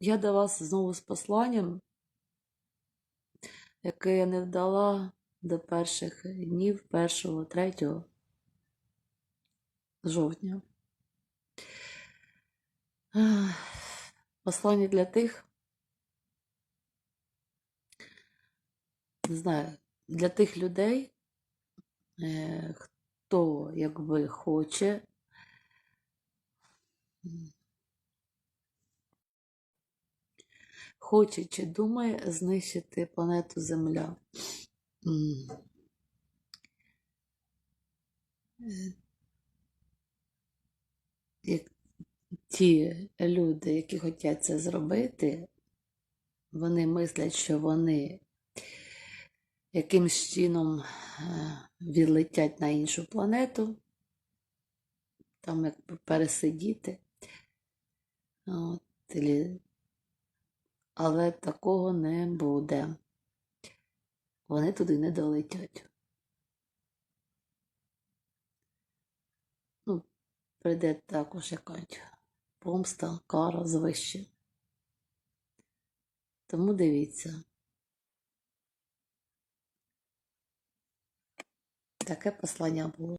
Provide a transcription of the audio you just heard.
Я до вас знову з посланням, яке я не вдала до перших днів 1-3 жовтня. Послання для тих, не знаю, для тих людей, е, хто якби хоче хоче чи думає знищити планету Земля. Як ті люди, які хочуть це зробити, вони мислять, що вони якимсь чином е, відлетять на іншу планету, там якби пересидіти. От, але такого не буде. Вони туди не долетять. Ну, прийде також якась помста, кара звище. Тому дивіться. Таке послання було.